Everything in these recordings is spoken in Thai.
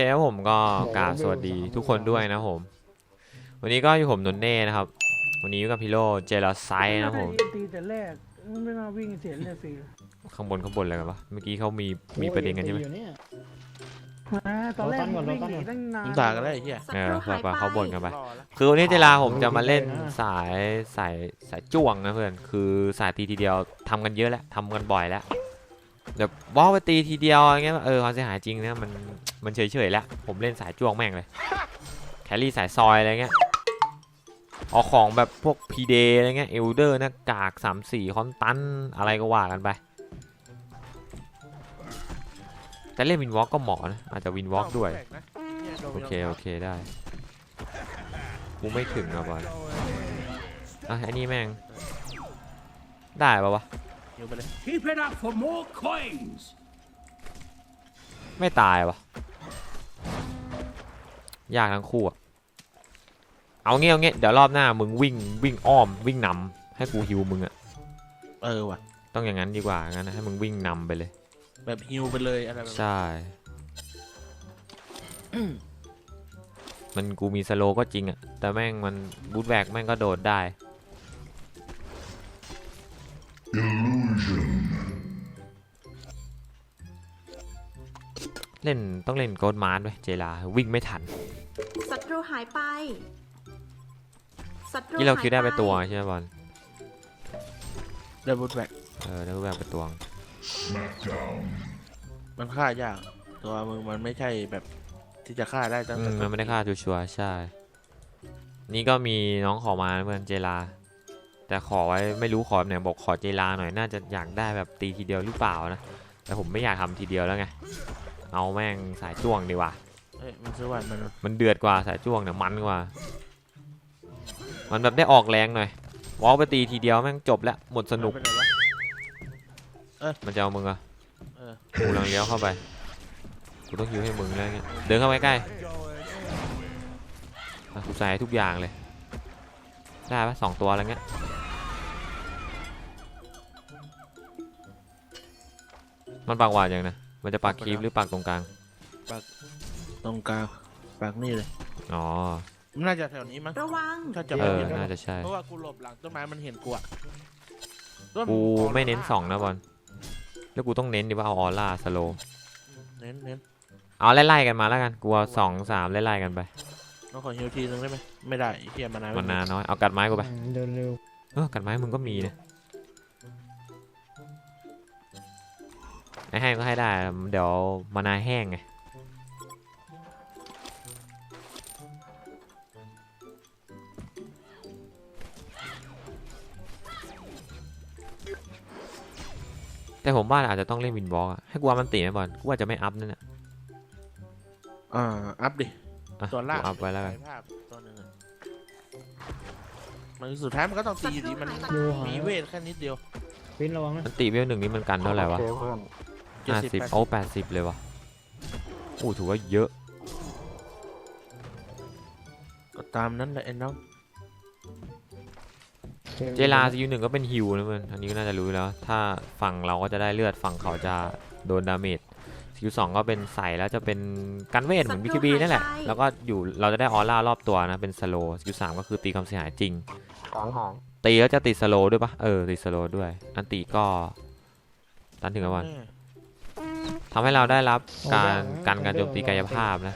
เคครับผมก็กราบสวัสดีทุกคนด้วยนะครับผม วันนี้ก็อยู่ผมนนเน่นะครับ วันนี้อยู่กับพี่โลเจลไซนะครับผมตีแต่แรกมันไม่น่าวิ่งเสียเลยฟรีข้างบนข้างบนอะไรกันปะเมื่อกี้เขามีมีประเด็นกันใช่ไหมอยู่เนี่ยอ่าตอนแรกรอตั้งก่อนวิ่งรอตั้งหก่นีอนตั้งนานมึงด่ากันได้ไอ้เหี้ยเออแบบว่าเขาบ่นกันไปรอแล้วคือวันนี้เจลาผมจะมาเล่นสายสายสายจ้วงนะเพื่อนคือสายตีทีเดียวทำกันเยอะแล้วทำกันบ่อยแล้ว แบบบอลไปตีทีเดียวอย่างเงี้ยเออความเสียหายจริงนะมันมันเฉยๆแล้วผมเล่นสายจ้วงแม่งเลยแครี่สายซอยอะไรเงี้ยเอาของแบบพวกพีเดอะไรเงี้ยเอลเดอร์น้ากากสามสี่คอนตันอะไรก็ว่ากันไปแต่เล่นวินวอล์กก็เหมาะนะอาจจะวินวอล์กด้วยโดนโอเคโอเคได้กูไม่ถึงอะบอลอะอันนี้แม่งได้ปะวะ หิวไปเลย Keep it up for more coins. ไม่ตายวะยากทั้งคู่อะเอาเงี้ยเอาเงี้ยเดี๋ยวรอบหน้ามึงวิ่งวิ่งอ้อมวิ่งนำให้กูฮิวมึงอะเออว่ะ ต้องอย่างนั้นดีกว่างั้นนะให้มึงวิ่งนำไปเลย แบบฮิวไปเลยอะไรแบบนั้นใช่ มันกูมีสโลว์ก็จริงอะแต่แม่งมันบูทแบกแม่งก็โดดได้ เล่นต้องเล่นโกดมาร์ทไว้เจลาวิ่งไม่ทันศัตรูหายไปศัตรูที่เราคิวได้หยไปตัวใช่ไหมบอลได้บูทแบ็กเออได้แบบไปตัวงมันฆ่ายาก ตัวมึงมันไม่ใช่แบบที่จะฆ่าได้ตั้งอืแต่มมันไม่ได้ฆ่าชัวร์ๆใช่ นี่ก็มีน้องขอมานะเพื่อนเจลา แต่ขอไว้ไม่รู้ขอแบบไหนบอกขอเจลาหน่อยน่าจะอยากได้แบบตีทีเดียวหรือเปล่านะแต่ผมไม่อยากทำทีเดียวแล้วไง เอาแม่งสายจ้วงดีกว่าเอ้ยมันซื้อวันมันมันเดือดกว่าสายจ้วงเนี่ยมันกว่า มันแบบได้ออกแรงหน่อยวอลไปตีทีเดียวแม่งจบแล้วหมดสนุกไปไหวะมันจะเอามึงอะเออ กูกำลังเลี้ยวเข้าไป กูต้องฮิวให้มึงแล้วเงี้ยเดินเข้าไปใกล้อะกูใส่ทุกอย่างเลย ได้ปะสองตัวแล้วเงี้ย มันปากหวานยังนะ มันจะปากคีบหรือปากตรงกลาง ตรงกลางปากนี่เลยอ๋อ มันน่าจะแถวนี้มั้งระวัง ถ้าจะเอไม่อ ผิดน่าจะใช่ เพราะว่ากูหลบหลังต้นไม้มันเห็นกูอะต้นกูออร่าไม่เน้นสองนะบอล แล้วกูต้องเน้นดิว่าเอาออร่าสโลเน้นเน้นเอาไล่ๆกันมาแล้วกันกูเอาสองสามไล่ๆกันไปน้องขอฮิวทีนึงได้ไหมไม่ได้ไอ้เหี้ยมานานมันนานน้อย เอากัดไม้กูไป เดินเร็วเออกัดไม้มึงก็มีนะ ไอ้แห้งก็ให้ได้ เดี๋ยวมานาวแห้งไงแต่ผมว่าอาจจะต้องเล่นวินบล็อกอะให้กูว่ามันตีไหมบอลกูว่าจะไม่อัพนั่นแหละอ่าอัพดิอะตัวล่างกูอัพไว้แล้วกันสายภาพตัวหนึงอะมันสุดท้ายมันก็ต้องตีอยู่ดีมันดูหามีเวทแค่นิดเดียวปิ้นระวังนะมันตีเวลหนึ่งนี่มันกันเท่าไหร่วะ ห้าสิบ70โอ้แปดสิบเลยวะโอ้ถือว่าเยอะ ก็ตามนั้นแหละไอ้น้องเจลาซียูหนึ่งก็เป็นฮิวนะเพื่อนอันนี้ก็น่าจะรู้อยู่แล้ว ถ้าฝั่งเราก็จะได้เลือดฝั่งเขาจะโดนดาเมจซียูสองก็เป็นใส่แล้วจะเป็นกันเวทเหมือนบีคบีนั่นแหละ แล้วก็อยู่เราจะได้ออร่ารอบตัวนะ เป็นสโลซียูสามก็คือตีความเสียหายจริงหางหางตีแล้วจะติดสโลด้วยปะเออติดสโลด้วย อันตีก็ตันถึงกันวันแน่ ทำให้เราได้รับการกันการโจมตีกายภาพนะ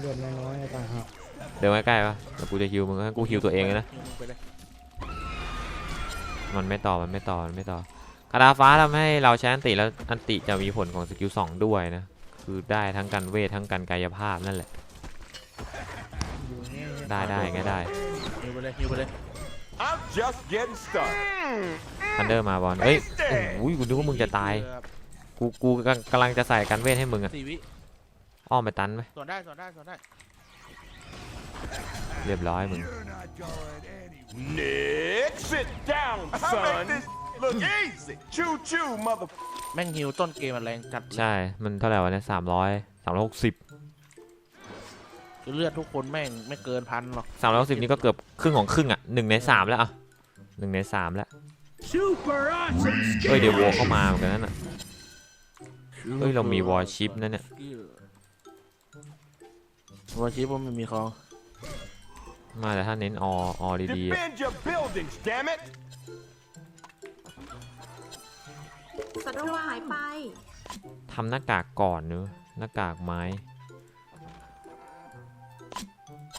เลือดน้อยๆต่างหากเดินใกล้ๆปะเดี๋ยวกูจะฮิวมึงให้กูฮิวตัวเองเลยนะฮิวมึงไปเลยมันไม่ต่อมันไม่ต่อมันไม่ต่อคาราฟ้าทำให้เราใช้อันติแล้วอันติจะมีผลของสกิลสองด้วยนะคือได้ทั้งกันเวททั้งกันกายภาพนั่นแหละอยู่เนี่ยได้ได้ไงได้ฮิวไปเลยฮิวไปเลย I'm just getting started. ทันเดอร์มาบอลเอ้ยโอ้โหกูนึกว่ามึงจะตาย กูกูกำลังกำลังจะใส่กันเวทให้มึงอะสี่วิอ้อมไปตันไหมสวนได้สวนได้สวนได้เรียบร้อยมึง Nick, sit down, son. Look easy. Choo choo, mother. แม่งฮิวต้นเกมมันแรงจัดเลยใช่ มันเท่าไหร่วะเนี่ยสามร้อยสามร้อยหกสิบคือเลือดทุกคนแม่งไม่เกินพันหรอกสามร้อยหกสิบนี่ก็เกือบครึ่งของครึ่งอะหนึ่งในสามแล้วอะหนึ่งในสามแล้ว Super awesome เอ้ย skill. เดี๋ยววัวเข้ามาเหมือนกันนั่นอะ เอ้ย เรามี Warship นั่นเนี่ยสกิลว่าชิปว่ามันมีของมาแต่ถ้าเน้นอออดีๆอะ Defend your buildings, damn it! ศัตรูหายไป ทำหน้ากากก่อนเนอะหน้ากากไม้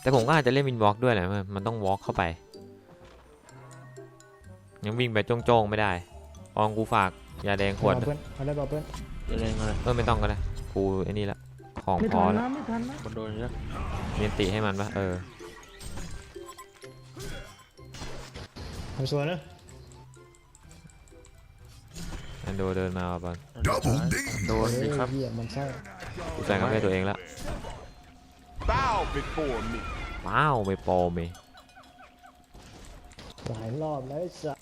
แต่ผมก็อาจจะเล่นวินวอล์กด้วยแหละมันมันต้องวอล์กเข้าไป ยังวิ่งไปโจ้งๆไม่ได้ อองกูฝากยาแดงขวดเอาเพื่อนเอาได้เปล่าเพื่อน จะเล่นอะไรเออไม่ต้องก็ได้กูไอ้นี่ละของไม่พทัอนแล้นะวไม่ทันนะมันโดนเยอะเมียนติให้มันปะเออทำสวยเนอะอันโดเดินมาบอลโดนสิครับเฮียมันใช่กูใส่กาแฟตัวเองละ Bow before me. ว้าวไม่โปรเม หลายรอบแล้วไอ้สัส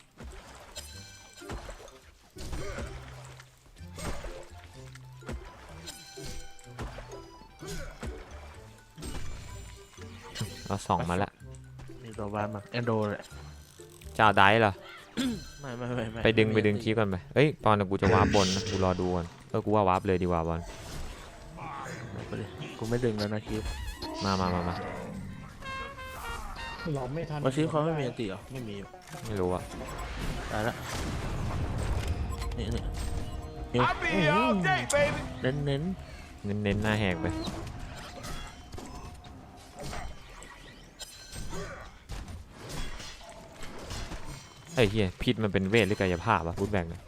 เราส่องมาละมีตัวบ้านมาแอนโดเลยเจ้าได้เหรอ ไม่ไม่ไม่ม่ไปดึงไปม่ดึงคีบก่อนไปเอ้ยตอนนนกูจะวาร์ปบนนะกูรอดูก่อนเออกูว่าวาร์ปเลยดีกว่าบอลไปดิกูไม่ดึงแล้วนะคิปมามามามาหลอกไม่ทันว่าชิปเขาไม่มีอันติเหรอไม่มีอยู่ไม่รู้อะตายละนี่นี่ I'll be here all day, baby. เน้นเน้นเน้นเน้นหน้าแหกไป อ้ยเฮียพิษมันเป็นเวทหรือกายภาพอะพูดแบ่งเลย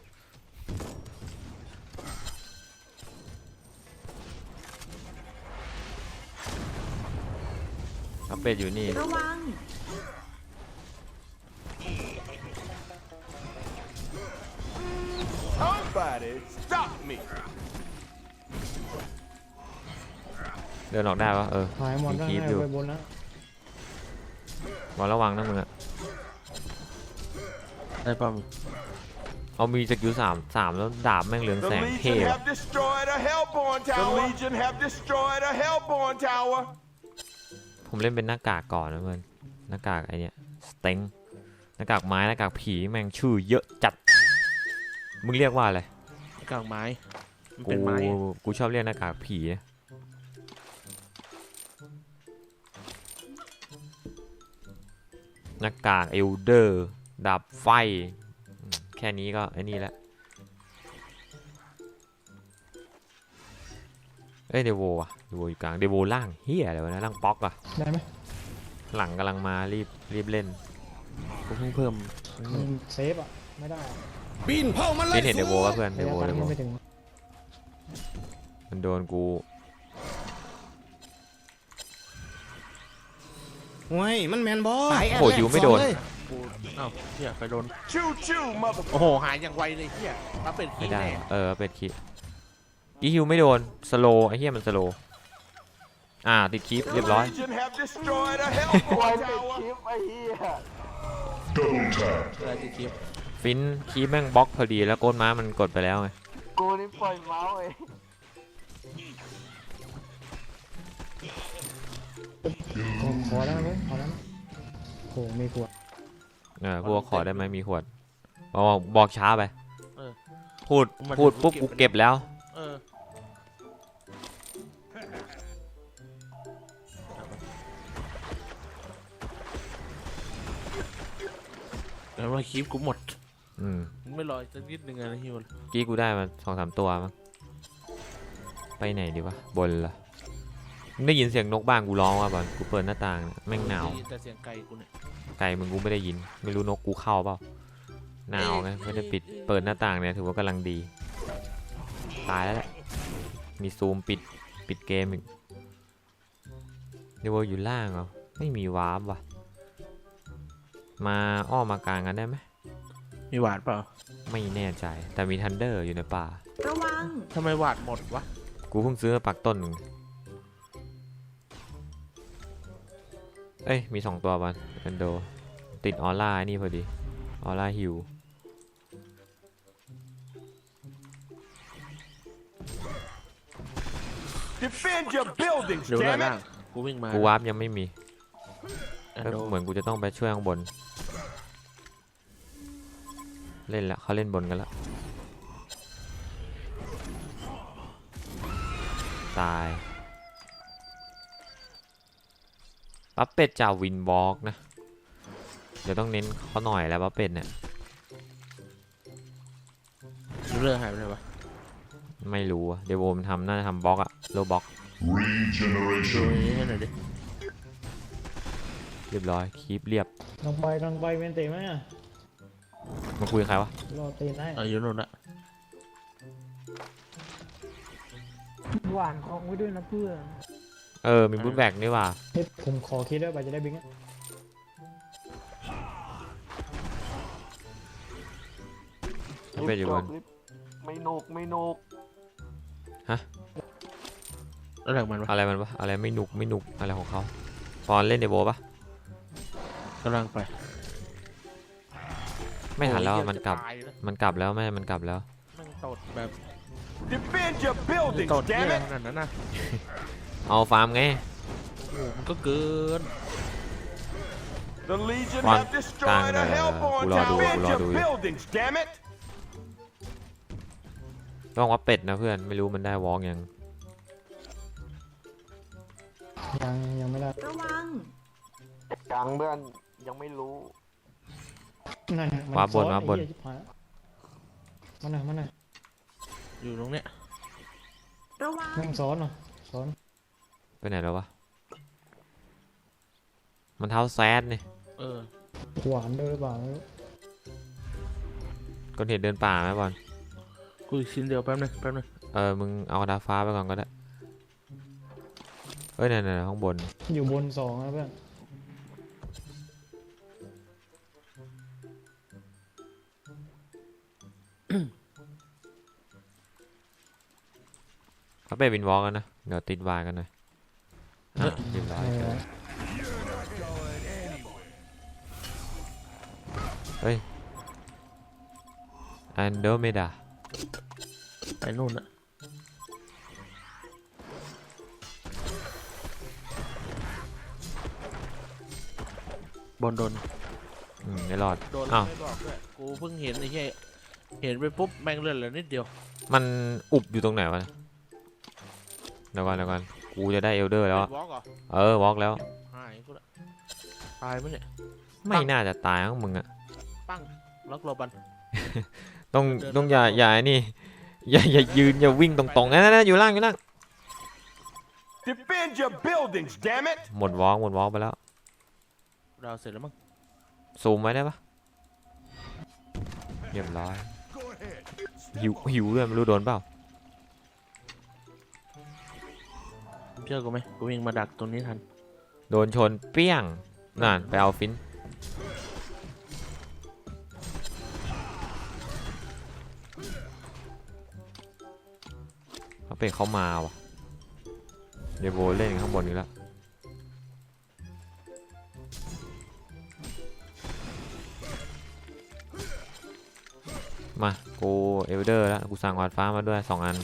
อัปเดตอยู่นี่ ระวัง Somebody stop me. เดินออกได้ปะเออหายหมดมีข้างคีบในอยู่ไปบนแล้วบอลระวังนะมึงอะ ได้ป้อมเอามีสกิลสามสามแล้วดาบแม่งเรือง The แสงเท่ Legion อะ have destroyed a Hellborn tower. The Legion have destroyed a Hellborn tower. ผมเล่นเป็นหน้ากากก่อนนะเพื่อนหน้ากากไอเนี้ยสเต็งหน้ากากไม้หน้ากากผีแม่งชื่อเยอะจัด มึงเรียกว่าอะไร กลางไม้ มันกูเป็นไม้อะกูชอบเรียกหน้ากากผีนะหน้ากากเอลเดอร์ ดาบไฟอืมแค่นี้ก็ไอ้นี่แหละเอ้ยเดโวอะเดโวอยู่กลางเดโวล่างเฮียอะไรวะนะล่างป๊อกอะได้ไหมหลังกำลังมารีบรีบเล่นกูเพิ่งเพิ่มมันเซฟอะ ไม่ได้อะฟินเห็นเดโวป่ะเพื่อนเดระยะโวทาเดงโวยังไม่ถึงมันโดนกูโอ้ยมันแมนบอโหยูไม่โดน กูเอ้าเฮียไปโดน Choo choo, mother. โอ้โห หายอย่างไวเลยเฮียรับเป็นไม่ขี้ได้ แน่เออเป็นคีอีฮิวไม่โดน สโลไอ้เหี้ยมันสโลอ่าติดคีป The เรียบร้อย Legion have destroyed a Hellborn tower. อะไรติดคลิปฟินคีปแม่งบล็อกพอดีแล้วโกนม้ามันกดไปแล้วไงขอขอแล้วนะเพื่อนขอแล้วนะโหมีขวด เออพวกขอได้ไหมมีขวดบอกบอกช้าไปเออพูดมันพูดปุ๊บเก็บกูเก็บแล้วเออแล้วมาคลิปกูหมด อืมมึงไม่รออีกสักนิดนึงอะนะฮิวกี้กูได้มาสองสามตัวมั้งไปไหนดีวะบนเหรอมึงได้ยินเสียงนกบ้างกูร้องว่ะบอลกูเปิดหน้าต่างเนี่ยแม่งหนาวได้ยิแต่เสียงไกลกูเนี่ย ไก่มึงกูไม่ได้ยิน ไม่รู้นกกูเข้าเปล่าหนาวไงไม่ได้ปิดเปิดหน้าต่างเนี่ยถือว่ากำลังดี ตายแล้วแหละมีซูมปิดปิดเกมอีกเดวอยู่ล่างเหรอไม่มีวาร์ปว่ะ มาอ้อมมากลางกันได้ไหมมีหวาดเปล่าไม่แน่ใจแต่มีทันเดอร์อยู่ในป่า ระวัง ทำไมหวาดหมดวะ กูเพิ่งซื้อมาปักต้นหนึ่ง เอ้ย มีสองตัวบันเอนโด ติดออร่าไอ้นี่พอดี ออร่าฮิว Defend your buildings, เดี๋ยวด้าน damn ล่าง it. กูวิ่งมากูวาร์ปยังไม่มีแอนเอ้ยโดเหมือนกูจะต้องไปช่วยข้างบน เล่นละเขาเล่นบนกันละตาย ปั๊บเป็ดจะวินบล็อกนะ เดี๋ยวต้องเน้นเขาหน่อยแล้วปั๊บเป็ดเนี่ยเรื่องหายไปไหนวะไม่รู้อะเดี๋ยวโบมนทำน่าจะทำบล็อกอะโลบล็อก ดูนี้ให้หน่อยดิเรียบร้อยคีบเรียบลงไปลงไปเวนเตไหมอะมาคุยกับใครวะรอตีนได้เอาอยู่นู่นละหวานของไว้ด้วยนะเพื่อน เออ มีบูทแบกนี่หว่าเฮ้ยผมขอคิดด้วยไปจะได้บิงอะเป็ดอยู่บนไม่นุกไม่นุกแล้วหลังมันวะอะไรมันวะอะไรไม่หนุกไม่หนุกอะไรของเขาปอนเล่นเดโบปะกำลังไป ไม่ทันแล้วอะโอ้ยมันกลับจะตายอยู่แล้วมันกลับแล้วแม่มันกลับแล้วมันตดแบบ defend your มัน buildings ตดเย damn อะ it ขนาดนั้นนะ เอาฟาร์มไงโอ้โหมันก็เกิน the legion One have destroyed a time, uh, hellborn Uladu, tower defend your Uladu. buildings damn it ต้องว่าเป็ดนะเพื่อนไม่รู้มันได้วอล์กยังยังยังไม่ได้ระวังกลางเพื่อนยังไม่รู้ นั่นน่ะมัวาบนซ้อวาบนไอ้เหี้ยชิบหายมันน่ะมันน่ะอยู่ตรงเนี้ยระวังแม่งซ้อนเหรอซ้อน ไปไหนแล้ววะ มันเท้าแซดนี่เออหวานด้วยหรือเปล่าไม่รู้ก็เห็นเดินป่าไหมบอลกูอีกชิ้นเดียวแป๊บนึงแป๊บนึงเออ มึงเอากระดาษฟ้าไปก่อนก็ได้ เอ้ยเนี่ยๆข้างบน อยู่บนสองนะเพื่อนเขาเป็ดวินวอล์กกันนะ เดี๋ยวติดวายกันหน่อย อะเรียบร้อยเออเฮ้ยอันเดอร์เมดาไปนู่นอะบนโดนอืมไม่รอดโดนอ้าวไม่บอกด้วยกูเพิ่งเห็นไอ้แค่เห็นไปปุ๊บแม่งเลื่อนเหลือนิดเดียว มันอุบอยู่ตรงไหนวะเดี๋ยวก่อนเดี๋ยวก่อน กูจะได้เอลเดอร์แล้วอะวอล์กเหรอเออวอล์กแล้ว หายกูละตายไหมเนี่ย ไม่น่าจะตายของมึงอะปั้งล็อกโลบัน ต้องเดินต้องอย่าอย่าไอ้นี่อย่าอย่ายืนอย่าวิ่งตรงๆนั่นนั่นอยู่ล่างอยู่ล่าง defend your buildings damn it หมดวอล์กหมดวอล์กไปแล้วดาวเสร็จแล้วมั้งซูมไว้ได้ปะเรียบร้อยหิวหิวด้วยไม่รู้โดนเปล่า เชื่อกูไหมกูวิ่งมาดักตรงนี้ทัน โดนชนเปี้ยงนั่นไปเอาฟิน เขาเป็นเขามาว่ะ เดยวโบเล่นข้างบนนี้แล้วมา กูเอลเดอร์แล้ว กูสั่งวาดฟ้ามาด้วยสองอัน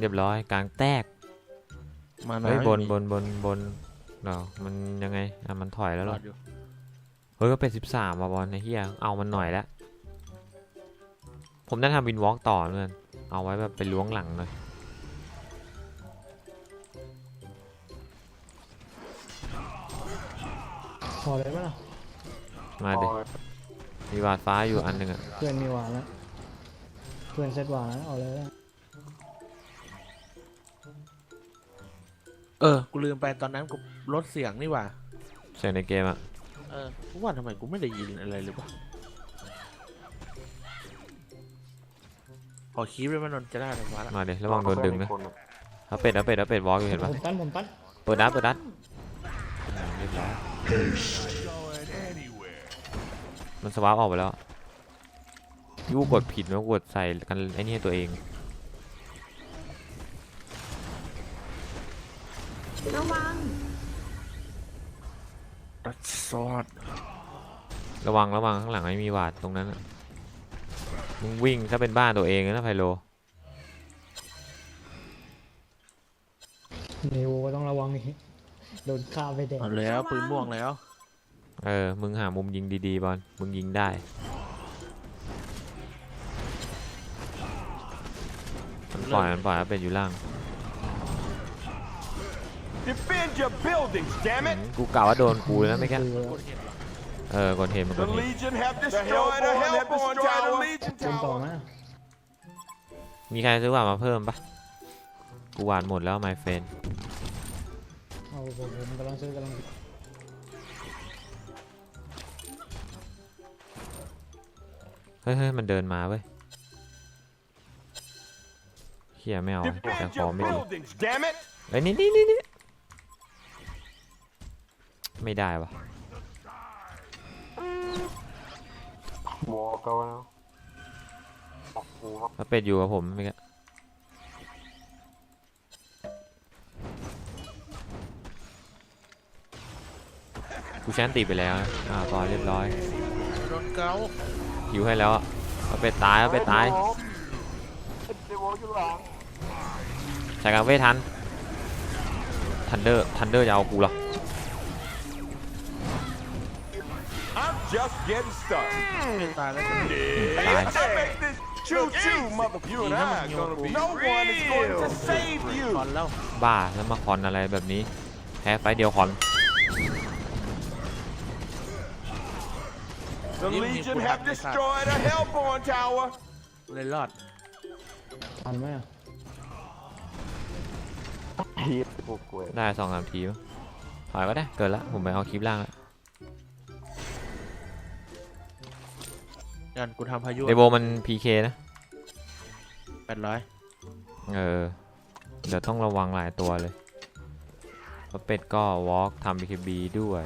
เรียบร้อยกลางแตกมาเฮ้ยน้ำบนอยู่บนบนบนเดี๋ยวมันยังไงอะมันถอยแล้วเหรรออดอยู่เฮ้ยก็เป็นสิบสามว่ะบอลไอ้เหี้ยเอามันหน่อยละผมได้ทำวินวอล์กต่อเพื่อนเอาไว้แบบไปล้วงหลังหน่อยพอเลยปะล่ะมาดิมีบาดฟ้าอยู่อันหนึ่งอะเพื่อนมีหวานแล้วเพื่อนเซตหวานแล้วเอาเลย เออ กูลืมไปตอนนั้นกูลดเสียงนี่หว่า เสียงในเกมอะเออกูว่าทำไมกูไม่ได้ยินอะไรเลยวะขอคีบเลยมันนนจะได้หรือวะล่ะมาดิระวังโดนดึงนะเอาเป็ดเอาเป็ดเอาเป็ดวอล์กอยู่เห็นปะผมตั้นผมตั้นเปิดดัดเปิดดัดระวังอ่าเรียบร้อย going anywhere มันสวาปออกไปแล้วยูกดผิดแล้วกดใส่กันไอ้นี่ให้ตัวเอง ระวังตัดซอดระวังระวังข้างหลังไม่มีวาดตรงนั้นน่ะมึงวิ่งถ้าเป็นบ้านตัวเองนะไพโล เนโวก็ต้องระวังอีกโดนฆ่าไปแดงเอาแล้วปืนม่วงแล้ว เออ มึงหามุมยิงดีๆบอล มึงยิงได้ มันปล่อยมันปล่อยเอาเป็ดอยู่ล่าง Defend your buildings, damn อื it! มกูกล่าวว่าโดนกูแล้วไม่แค่คือเออกดเห็นมันก The ดเห็น Legion have destroyed a Hellborn tower. Legion เติมต่อไหมมีใครซื้อหวานมาเพิ่มปะกูหวานหมดแล้ว my friend เอาผมผมกำลังซื้อกำลังเฮ้ยเฮ้ยมันเดินมาเว้ยเฮียไม่เอาแต่ Defend ขอ your ไม่ดี buildings, damn it! เอ้ยนี่นี่นี่นี่ ไม่ได้วะแล้วเป็ดอยู่กับผมไม่กกูแชนตีไปแล้วนะอ่าพอเรียบร้อยโดนเกาหิวให้แล้วอะเอาเป็ดตายเอาเป็ดตายใส่กลางเวททันทันเดอร์ทันเดอร์จะเอากูเหรอ just getting started. เป็นตายแล้วตาย I make this choo choo, mother. You and I are gonna be. No one is going to save ค you. อนแล้วบ้าแล้วมาคอนอะไรแบบนี้ แพ้ไฟต์เดียวคอน The Legion have destroyed a Hellborn tower. เลยรอดทันไหมอะได้สองสามทีมั้งถอยก็ได้ เกินละ ผมไปเอาคลิปล่างละ งั้นกูทำพายุเดโบมัน PK นะแปดร้อยเออ เดี๋ยวต้องระวังหลายตัวเลยเพราะเป็ดก็วอล์กทำ BKB ด้วย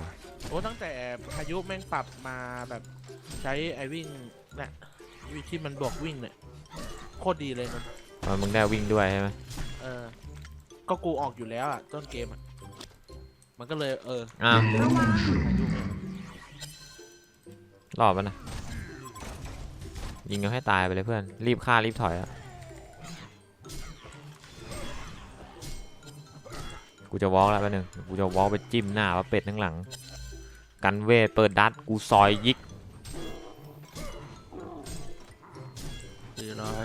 โอ้ตั้งแต่พายุแม่งปรับมาแบบใช้ไอวิ่งเนี่ยวิธีมันบวกวิ่งเนี่ยโคตรดีเลยมันเออมึงได้วิ่งด้วยใช่ไหมเออ ก็กูออกอยู่แล้วอะต้นเกมอะ มันก็เลยเอออ้าวระวังพายุเนี่ยรอบปะนะ ยิงกันให้ตายไปเลยเพื่อน รีบฆ่ารีบถอยอะกูจะวอล์กแล้วแป๊บนึงกูจะวอล์กไปจิ้มหน้าว่าเป็ดทั้างหลัง กันเวทเปิดดัดกูซอยยิกสี่ร้อย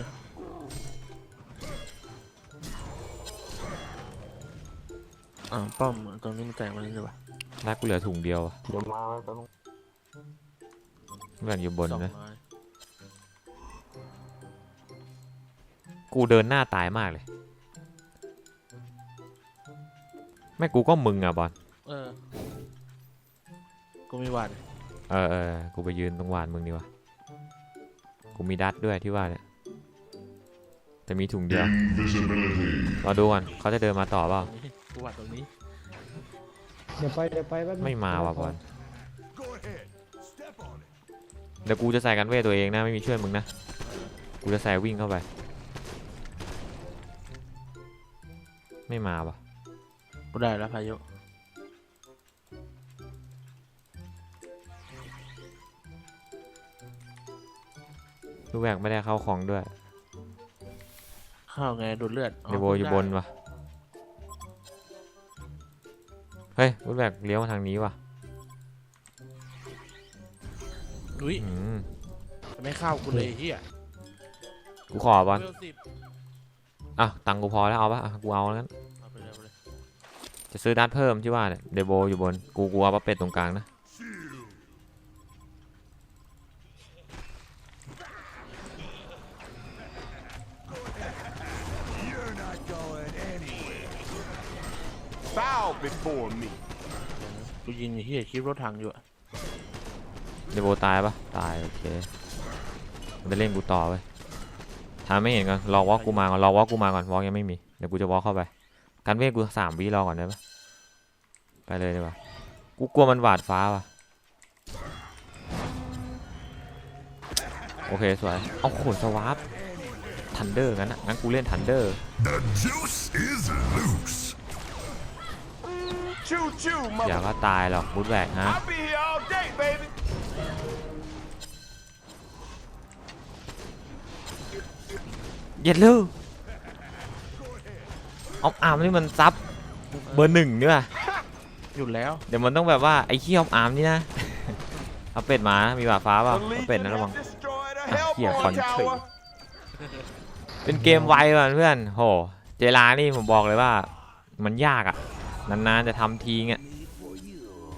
อ่าป้อมตรงนี้มันแตกมาเลยใช่ปะดัดกูเหลือถุงเดียวอะเพื่อนอยู่บนสองนะร้อย กูเดินหน้าตายมากเลย ไม่กูก็มึงอะบอลเออ กูมีหวัดเออเออกูไปยืนตรงหวานมึงดีกว่ากูมีดัดด้วยที่ว่าเนี่ยแต่มีถุงเดียวรอดูก่อนเขาจะเดินมาต่อเปล่านี่กูหวัดตรงนี้ เดี๋ยวไปเดี๋ยวไปแป๊บนึงไม่มาว่ะบอล Go ahead. Step on it. เดี๋ยวกูจะใส่กันเวทตัวเองนะไม่มีช่วยมึงนะ กูจะใส่วิ่งเข้าไป ไม่มาว่ะกูได้แล้วพายุ ลูกแบกไม่ได้เข้าของด้วยเข้าไงดูดเลือดเดโบอยู่บนว่ะเฮ้ยลูกแบกเลี้ยวมาทางนี้ว่ะอุ้ยอืมไม่เข้ากูเลยไอ้เฮียกูขอบอล เวลสิบ อะตังค์กูพอแล้วเอาปะอะกูเอาแล้วงั้นเอาไปเลยเอาไปเลยจะซื้อดัดเพิ่มที่ว่าเนี่ยเดโบอยู่บนกูกูเอาปะเป็ดตรงกลางนะ You're not going anywhere. Bow before me. กูยิงไอ้เฮียคลิปรถถังอยู่อะเดโบตายปะตายโอเคมันจะเล่นกูต่อไป ทำไม่เห็นก่อนรอวอลกูมาก่อนรอวอลกูมาก่อนวอลยังไม่มีเดี๋ยวกูจะวอลเข้าไปกันเวทกูสามวิรอก่อนได้ปะไปเลยดีกว่ากูกลัวมันหวาดฟ้าว่ะโอเคสวยเอาโขนสวาร์ปทันเดอร์งั้นอะงั้นกูเล่นทันเดอร์ The juice is loose. Choo choo, อย่า mother. ก็ตายหรอกบูทแบกฮะ เย็ดลูเอาอาร์มนี่มันซับเบอร์หนึ่งเนี่ยว่ะอยู่แล้ว เดี๋ยวมันต้องแบบว่าไอ้ขี้ออมอาร์มนี่นะ เอาเป็ดมา มีหวาดฟ้าเปล่า The เอาเป็ด Legion นะระวัง have destroyed a Ah, here, Hellborn country. tower. เป็นเกมไวว่ะเพื่อน โห เจลานี่ผมบอกเลยว่า มันยากอะนานๆจะทำทีเงี้ย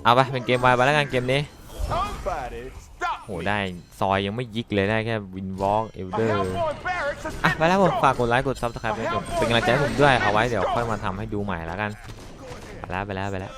เอาไปเป็นเกมไวไปแล้วกันเกมนี้ Somebody stop โห me. ได้ซอยยังไม่ยิกเลยได้แค่วินวอล์กเอล A เดอร์ Hellboy barracks has อะไปแล้วผมฝากกดไลค์กดซับสไครป์ด้วยเป็นกำลังใจให้ผมด้วยเอาไว้เดี๋ยวค่อยมาทำให้ดูใหม่แล้วกันไปแล้วไปแล้วไปแล้ว